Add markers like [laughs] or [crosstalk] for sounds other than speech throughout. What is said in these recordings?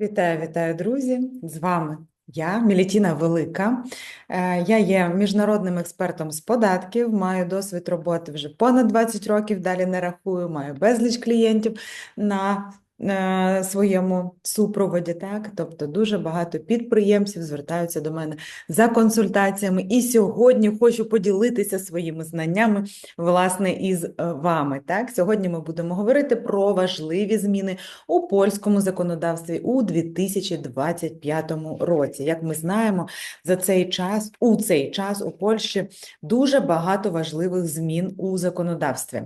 Вітаю, вітаю, друзі! З вами я, Мілітіна Велика. Е, Я є міжнародним експертом з податків, маю досвід роботи вже понад 20 років, далі не рахую, маю безліч клієнтів на своєму супроводі. Так? Тобто дуже багато підприємців звертаються до мене за консультаціями. І сьогодні хочу поділитися своїми знаннями власне із е, вами. Так? Сьогодні ми будемо говорити про важливі зміни у польському законодавстві у 2025 році. Як ми знаємо, за цей час у цей час у Польщі дуже багато важливих змін у законодавстві.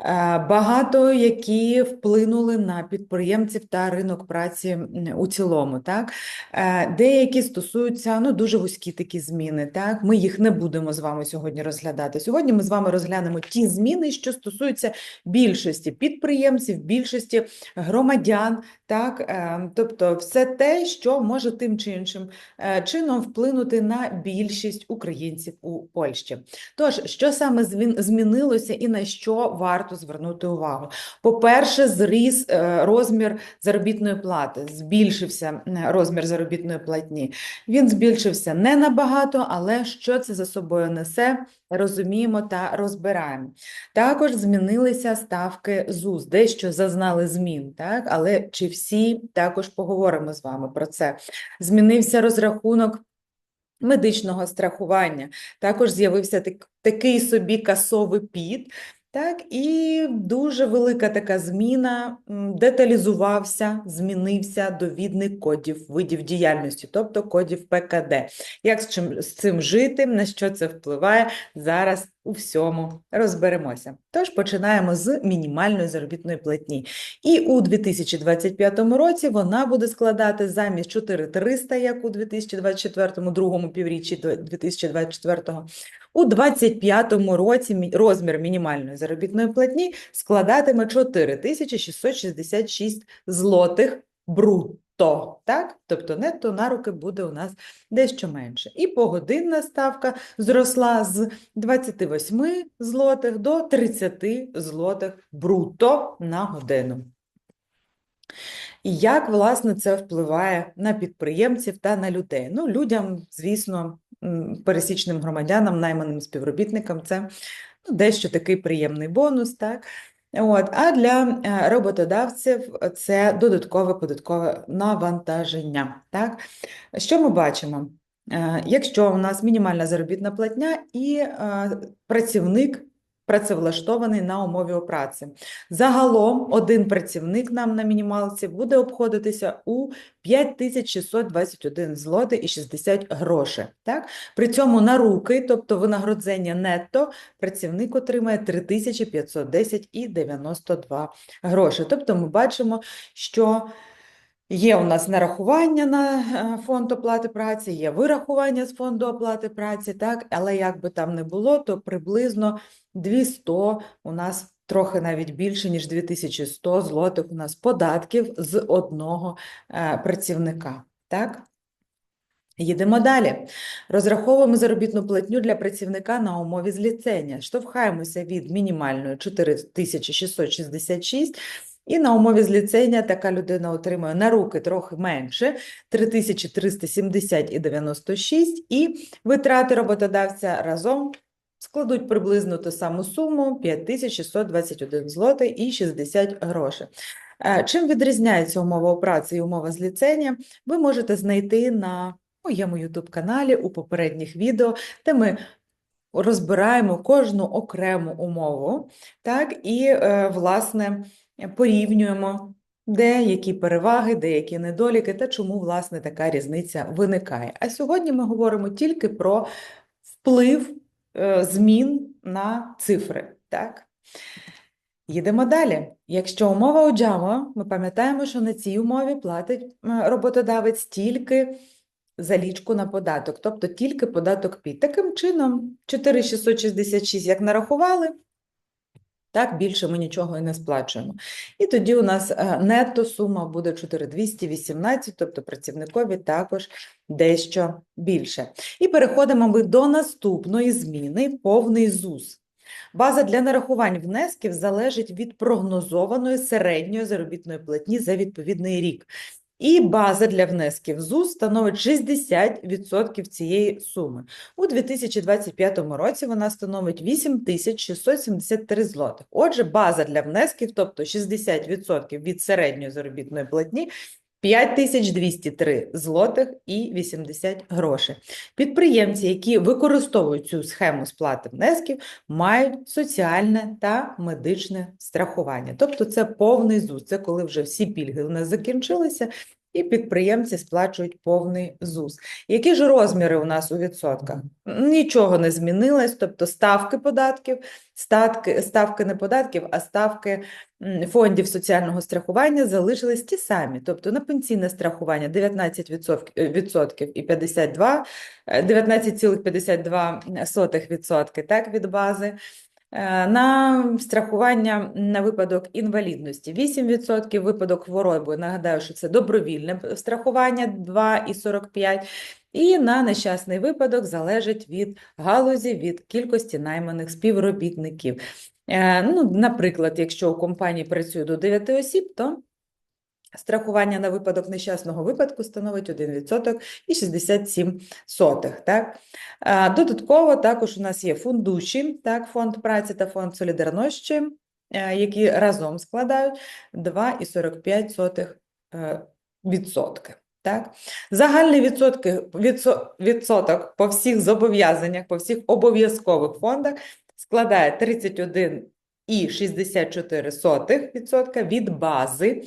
Е, Багато які вплинули на підприємців та ринок праці у цілому. Так? Е, Деякі стосуються ну, дуже вузькі такі зміни. Так? Ми їх не будемо з вами сьогодні розглядати. Сьогодні ми з вами розглянемо ті зміни, що стосуються більшості підприємців, більшості громадян, так, е, тобто все те, що може тим чи іншим е, чином вплинути на більшість українців у Польщі. Тож, що саме змінилося і на що варто звернути увагу? По-перше, зріс е, розмір заробітної плати, збільшився е, розмір заробітної платні. Він збільшився не набагато, але що це за собою несе, розуміємо та розбираємо. Також змінилися ставки ЗУЗ, дещо зазнали змін, так? але чи всі також поговоримо з вами про це. Змінився розрахунок медичного страхування, також з'явився так, такий собі касовий під. Так, і дуже велика така зміна, деталізувався, змінився довідник кодів видів діяльності, тобто кодів ПКД. Як з чим з цим жити, на що це впливає, зараз у всьому розберемося. Тож починаємо з мінімальної заробітної платні. І у 2025 році вона буде складати замість 4300, як у 2024 другому півріччі до 2024 у 2025 році розмір мінімальної заробітної платні складатиме 4666 злотих брутто, так? Тобто нетто на руки буде у нас дещо менше. І погодинна ставка зросла з 28 злотих до 30 злотих брутто на годину. І як, власне, це впливає на підприємців та на людей? Ну, людям, звісно, пересічним громадянам, найманим співробітникам це ну, дещо такий приємний бонус, так? От, а для е, роботодавців це додаткове податкове навантаження. Так? Що ми бачимо? Е, Якщо у нас мінімальна заробітна платня і е, працівник працевлаштований на умові праці. Загалом один працівник нам на мінімалці буде обходитися у 5621 злоти і 60 грошей. Так? При цьому на руки, тобто винагородження нетто, працівник отримає 3510 і 92 гроші. Тобто ми бачимо, що Є у нас нарахування на е, фонд оплати праці, є вирахування з фонду оплати праці, так, але як би там не було, то приблизно 200 у нас трохи навіть більше, ніж 2100 злотих у нас податків з одного е, працівника. Так? Їдемо далі. Розраховуємо заробітну платню для працівника на умові зліцення. Штовхаємося від мінімальної 4666 і на умові зліцення така людина отримує на руки трохи менше 3370 і 96, і витрати роботодавця разом складуть приблизно ту саму суму 5621 злотий і 60 грошей. Е, Чим відрізняється умова праці і умова зліцення, ви можете знайти на моєму YouTube-каналі у попередніх відео, де ми розбираємо кожну окрему умову, так, і, е, власне, порівнюємо, де які переваги, де які недоліки та чому, власне, така різниця виникає. А сьогодні ми говоримо тільки про вплив е, змін на цифри, так? Їдемо далі. Якщо умова у ми пам'ятаємо, що на цій умові платить е, роботодавець тільки залічку на податок, тобто тільки податок під. Таким чином, 4666 як нарахували, так більше ми нічого і не сплачуємо. І тоді у нас е, нетто сума буде 4218, тобто працівникові також дещо більше. І переходимо ми до наступної зміни – повний ЗУЗ. База для нарахувань внесків залежить від прогнозованої середньої заробітної платні за відповідний рік. І база для внесків ЗУС становить 60% цієї суми. У 2025 році вона становить 8673 злотих. Отже, база для внесків, тобто 60% від середньої заробітної платні, 5203 злотих і 80 грошей. Підприємці, які використовують цю схему сплати внесків, мають соціальне та медичне страхування. Тобто це повний ЗУС, це коли вже всі пільги у нас закінчилися, і підприємці сплачують повний ЗУС. Які ж розміри у нас у відсотках? Нічого не змінилось, тобто ставки податків, ставки, ставки не податків, а ставки фондів соціального страхування залишились ті самі. Тобто на пенсійне страхування 19% відсотків і 52, е, 19,52% так, від бази. Е, На страхування на випадок інвалідності. 8%, випадок хвороби, нагадаю, що це добровільне страхування 2,45%, і на нещасний випадок залежить від галузі, від кількості найманих співробітників. Е, Ну, наприклад, якщо у компанії працює до 9 осіб, то страхування на випадок нещасного випадку становить 1% і 67 сотих. Так? Додатково також у нас є фундуші, так, фонд праці та фонд солідарності, е, які разом складають 2,45 е, відсотки. Так? Загальний відсотки, відсо- відсоток по всіх зобов'язаннях, по всіх обов'язкових фондах складає 31,64% від бази,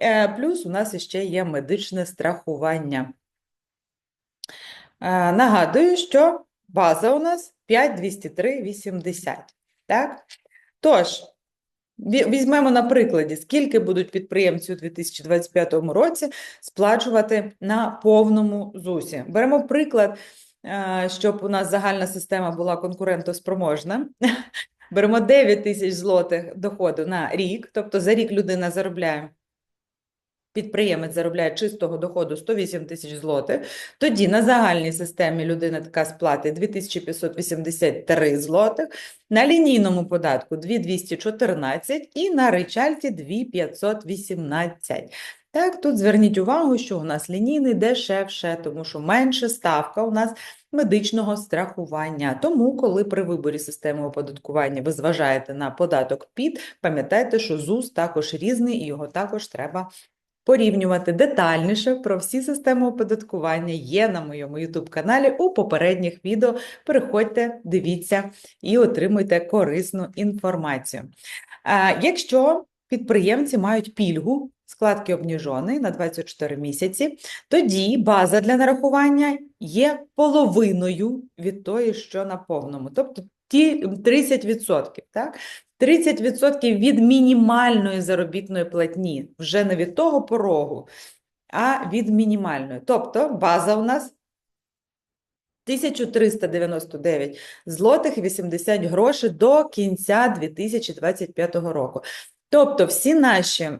Е, плюс у нас ще є медичне страхування. Е, Нагадую, що база у нас 5,203,80. Так? Тож, візьмемо на прикладі, скільки будуть підприємці у 2025 році сплачувати на повному ЗУСі. Беремо приклад, е, щоб у нас загальна система була конкурентоспроможна. Беремо 9 тисяч злотих доходу на рік, тобто за рік людина заробляє підприємець заробляє чистого доходу 108 тисяч злотих, тоді на загальній системі людина така сплатить 2583 злотих, на лінійному податку 2214 і на речальті 2518. Так, тут зверніть увагу, що у нас лінійний дешевше, тому що менше ставка у нас медичного страхування. Тому, коли при виборі системи оподаткування ви зважаєте на податок ПІД, пам'ятайте, що ЗУС також різний і його також треба порівнювати детальніше про всі системи оподаткування є на моєму YouTube-каналі у попередніх відео. Переходьте, дивіться і отримуйте корисну інформацію. Якщо підприємці мають пільгу, складки обніжоний на 24 місяці, тоді база для нарахування є половиною від тої, що на повному, тобто ті 30%, так? 30% від мінімальної заробітної платні, вже не від того порогу, а від мінімальної. Тобто база у нас 1399 злотих і 80 грошей до кінця 2025 року. Тобто всі наші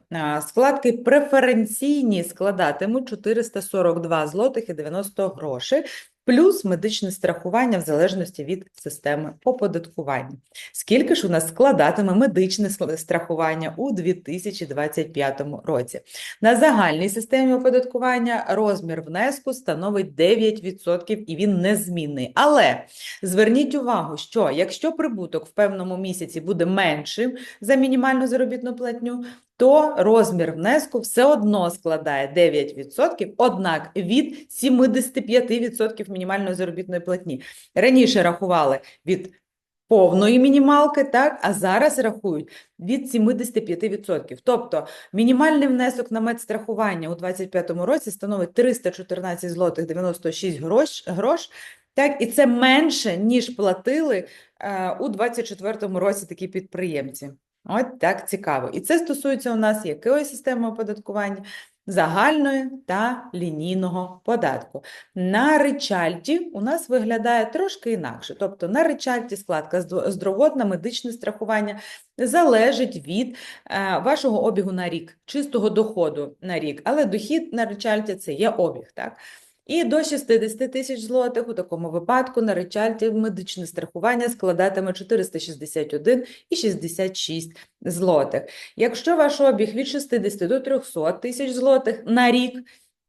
складки преференційні складатимуть 442 злотих і 90 грошей, плюс медичне страхування в залежності від системи оподаткування. Скільки ж у нас складатиме медичне страхування у 2025 році? На загальній системі оподаткування розмір внеску становить 9% і він незмінний. Але зверніть увагу, що якщо прибуток в певному місяці буде меншим за мінімальну заробітну платню, то розмір внеску все одно складає 9%, однак від 75% мінімальної заробітної платні. Раніше рахували від повної мінімалки, так, а зараз рахують від 75%. Тобто мінімальний внесок на медстрахування у 2025 році становить 314 злотих 96 грош, грош, так, і це менше, ніж платили е, у 2024 році такі підприємці. От так цікаво. І це стосується у нас якої системи оподаткування? Загальної та лінійного податку. На ричальті у нас виглядає трошки інакше. Тобто на ричальті складка здо- здоровотна, медичне страхування залежить від е, вашого обігу на рік, чистого доходу на рік. Але дохід на ричальті – це є обіг, так? І до 60 тисяч злотих у такому випадку на речальті медичне страхування складатиме 461,66 злотих. Якщо ваш обіг від 60 до 300 тисяч злотих на рік,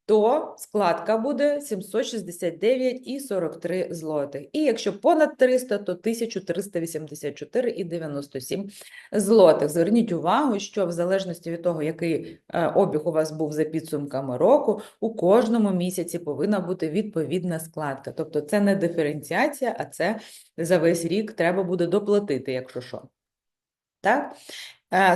то складка буде 769,43 злотих. І якщо понад 300, то 1384,97 злотих. Зверніть увагу, що в залежності від того, який е, обіг у вас був за підсумками року, у кожному місяці повинна бути відповідна складка. Тобто це не диференціація, а це за весь рік треба буде доплатити, якщо що. Так?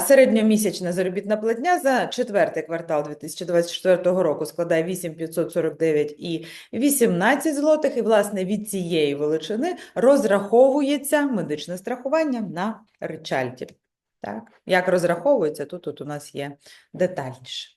Середньомісячна заробітна платня за четвертий квартал 2024 року складає 8549 і 18 злотих, і, власне, від цієї величини розраховується медичне страхування на речальті. Так? Як розраховується, тут, тут у нас є детальніше.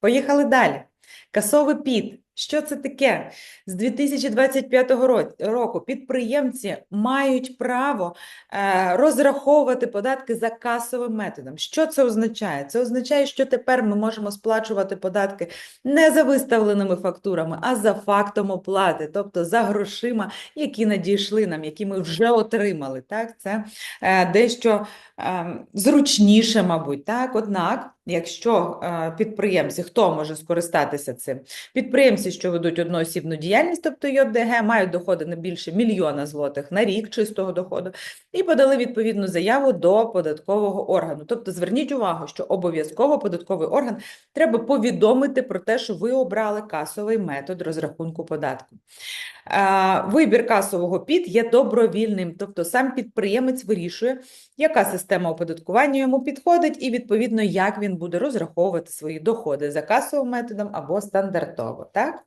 Поїхали далі. Касовий під. Що це таке? З 2025 ро- року підприємці мають право е, розраховувати податки за касовим методом. Що це означає? Це означає, що тепер ми можемо сплачувати податки не за виставленими фактурами, а за фактом оплати, тобто за грошима, які надійшли нам, які ми вже отримали. Так? Це е, дещо е, зручніше, мабуть. Так? Однак, якщо е, підприємці, хто може скористатися цим? Підприємці, що ведуть одноосібну діяльність, тобто ЙОДГ, мають доходи не більше мільйона злотих на рік чистого доходу, і подали відповідну заяву до податкового органу. Тобто зверніть увагу, що обов'язково податковий орган треба повідомити про те, що ви обрали касовий метод розрахунку податку. Е, Вибір касового ПІД є добровільним, тобто сам підприємець вирішує, яка система оподаткування йому підходить, і відповідно, як він буде розраховувати свої доходи за касовим методом або стандартово. Так?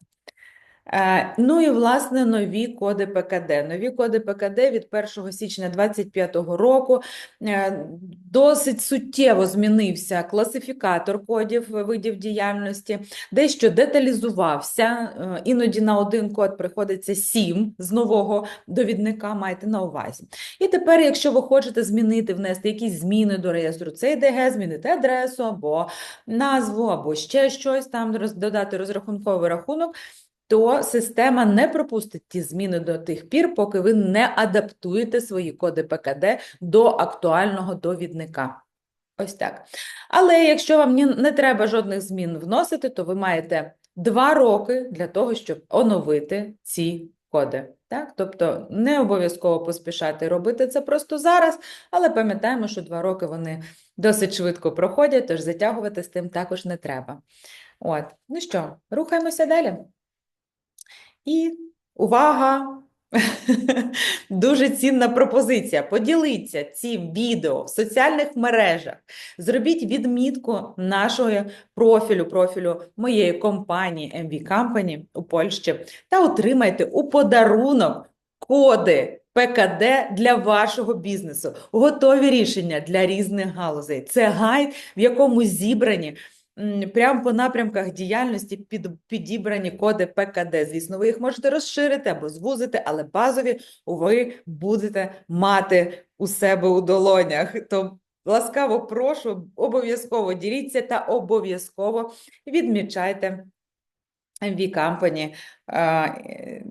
Е, Ну і власне нові коди ПКД. Нові коди ПКД від 1 січня 2025 року е, досить суттєво змінився класифікатор кодів видів діяльності, дещо деталізувався. е, Іноді на один код приходиться 7 з нового довідника, майте на увазі. І тепер, якщо ви хочете змінити, внести якісь зміни до реєстру ЦДГ, змінити адресу або назву, або ще щось там додати розрахунковий рахунок то система не пропустить ті зміни до тих пір, поки ви не адаптуєте свої коди ПКД до актуального довідника. Ось так. Але якщо вам не треба жодних змін вносити, то ви маєте два роки для того, щоб оновити ці коди. Так? Тобто не обов'язково поспішати робити це просто зараз, але пам'ятаємо, що два роки вони досить швидко проходять, тож затягувати з тим також не треба. От. Ну що, рухаємося далі. І увага! [laughs] Дуже цінна пропозиція. Поділіться цим відео в соціальних мережах. Зробіть відмітку нашого профілю, профілю моєї компанії MV Company у Польщі та отримайте у подарунок коди ПКД для вашого бізнесу. Готові рішення для різних галузей. Це гайд, в якому зібрані прямо по напрямках діяльності під, підібрані коди ПКД. Звісно, ви їх можете розширити або звузити, але базові ви будете мати у себе у долонях. То ласкаво прошу, обов'язково діліться та обов'язково відмічайте MV Company, е,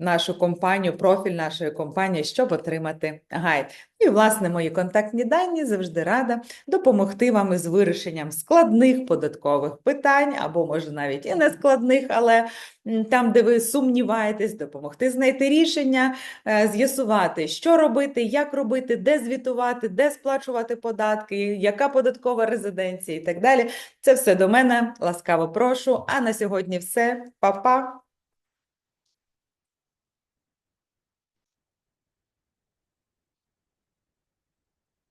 нашу компанію, профіль нашої компанії, щоб отримати гайд. І, власне, мої контактні дані завжди рада допомогти вам із вирішенням складних податкових питань, або, може, навіть і не складних, але там, де ви сумніваєтесь, допомогти знайти рішення, е, з'ясувати, що робити, як робити, де звітувати, де сплачувати податки, яка податкова резиденція і так далі. Це все до мене. Ласкаво прошу. А на сьогодні все. Па-па!